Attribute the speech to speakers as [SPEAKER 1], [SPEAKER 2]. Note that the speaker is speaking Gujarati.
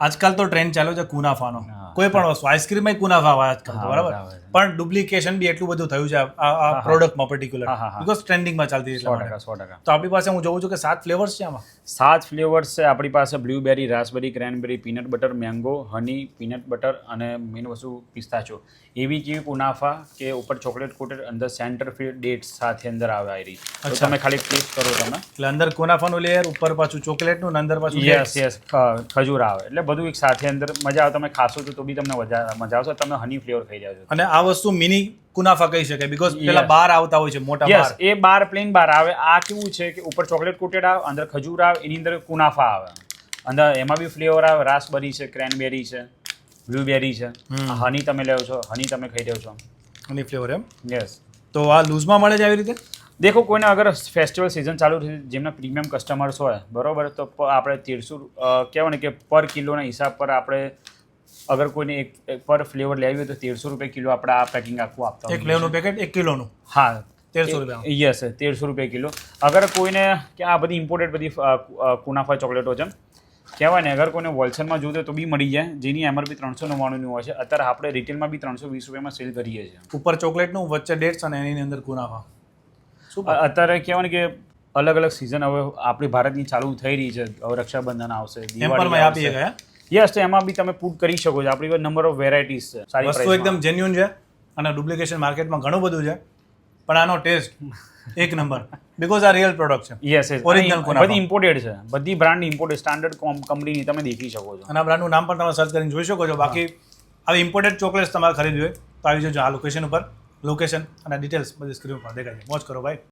[SPEAKER 1] આજકાલ તો ટ્રેન્ડ ચાલ્યો છે કુનાફાનો. કોઈ પણ વસ્તુ આઈસ્ક્રીમ કુનાફા આવે આજકાલ બરાબર. પણ ડુપ્લિકેશન બી એટલું બધું થયું છે આ-. પ્રોડક્ટમાં પર્ટિક્યુલર. બીકોઝ ટ્રેન્ડિંગમાં ચાલતી
[SPEAKER 2] સો ટકા સો ટકા.
[SPEAKER 1] તો આપણી પાસે હું જોઉં છું કે સાત ફ્લેવર્સ છે આમાં?
[SPEAKER 2] સાત ફ્લેવર્સ છે. આપણી પાસે blueberry raspberry cranberry peanut butter mango honey peanut butter અને મેઇન વસ્તુ પિસ્તાચો. એવી જેવી કુનાફા કે ઉપર ચોકલેટ કોટેડ અંદર સેન્ટર ફીલ ડેટ સાથે અંદર આવે આ રહી તમે ખાલી ટેસ્ટ કરો તમે.
[SPEAKER 1] એટલે અંદર કુનાફાનું લેયર ઉપર પાછું ચોકલેટનું અને અંદર પાછું
[SPEAKER 2] યસ યસ ખજૂર આવે. એટલે બધું એક સાથે અંદર મજા આવે. તમે ખાશો તો તો બી તમને મજા મજા આવશે. તમે હની ફ્લેવર ખાઈ રહ્યા છો.
[SPEAKER 1] અને આ વસ્તુ મિની કુનાફા કહી શકાય બીકોઝ પેલા બાર આવતા હોય છે મોટા
[SPEAKER 2] યસ એ બાર પ્લેન બાર આવે. આ કેવું છે કે ઉપર ચોકલેટ કોટેડ આવે અંદર ખજૂર આવે એની અંદર કુનાફા આવે. અંદર એમાં બી ફ્લેવર આવે રાસબરી છે ક્રેનબેરી છે બ્લુબેરી છે. હની તમે લેવ છો હની તમે ખાઈ રહ્યો છો.
[SPEAKER 1] હની ફ્લેવર એમ?
[SPEAKER 2] યસ
[SPEAKER 1] તો આ લૂઝમાં મળે છે આવી રીતે?
[SPEAKER 2] દેખો કોઈને અગર ફેસ્ટિવલ સિઝન ચાલુ છે જેમના પ્રીમિયમ કસ્ટમર્સ હોય બરોબર તો આપણે તેરસો કહેવાય ને કે પર કિલોના હિસાબ પર આપણે અગર કોઈને એક પર ફ્લેવર લેવી હોય તો તેરસો રૂપિયા કિલો આપણે આ પેકિંગ આખું આપતા
[SPEAKER 1] એક ફ્લેવરનું પેકેટ એક કિલોનું?
[SPEAKER 2] હા.
[SPEAKER 1] તેરસો રૂપિયા.
[SPEAKER 2] યસ તેરસો રૂપિયા કિલો. અગર કોઈને કે આ બધી ઇમ્પોર્ટેડ બધી કુનાફા ચોકલેટો છે કહેવાય ને અગર કોઈને હોલસેલમાં જોતું તો બી મળી જાય. જેની એમઆરપી ત્રણસો નવ્વાણુંની હોય છે. અત્યારે આપણે રિટેલમાં બી ત્રણસો વીસ રૂપિયામાં સેલ કરીએ છીએ.
[SPEAKER 1] ઉપર ચોકલેટનું વચ્ચે ડેટ્સ અને એની અંદર કુનાફા.
[SPEAKER 2] અત્યારે કહેવાય ને કે અલગ અલગ સિઝન હવે આપણી ભારતની ચાલુ થઈ રહી છે. હવે રક્ષાબંધન આવશે
[SPEAKER 1] દિવાળી આપીએ ગયા?
[SPEAKER 2] યસ તો એમાં બી તમે પુટ કરી શકો છો. આપણી પાસે નંબર ઓફ વેરાયટીઝ છે. સારી
[SPEAKER 1] વસ્તુ એકદમ જેન્યુન છે અને ડુપ્લિકેશન માર્કેટમાં ઘણું બધું છે. પણ આનો ટેસ્ટ એક નંબર બીકોઝ આ રિયલ પ્રોડક્ટ છે.
[SPEAKER 2] યસ યસ
[SPEAKER 1] ઓરિજિનલ
[SPEAKER 2] બધી ઇમ્પોર્ટેડ છે. બધી બ્રાન્ડ ઇમ્પોર્ટેડ સ્ટાન્ડર્ડ કંપનીની તમે દેખી શકો છો.
[SPEAKER 1] અને આ બ્રાન્ડનું નામ પણ તમે સર્ચ કરીને જોઈ શકો છો. બાકી આવી ઇમ્પોર્ટેડ ચોકલેટ્સ તમારે ખરીદવી હોય તો આવી જજો આ લોકેશન ઉપર. લોકેશન અને ડિટેલ્સ બધી સ્ક્રીન પર દેખાય છે. વોચ કરો ભાઈ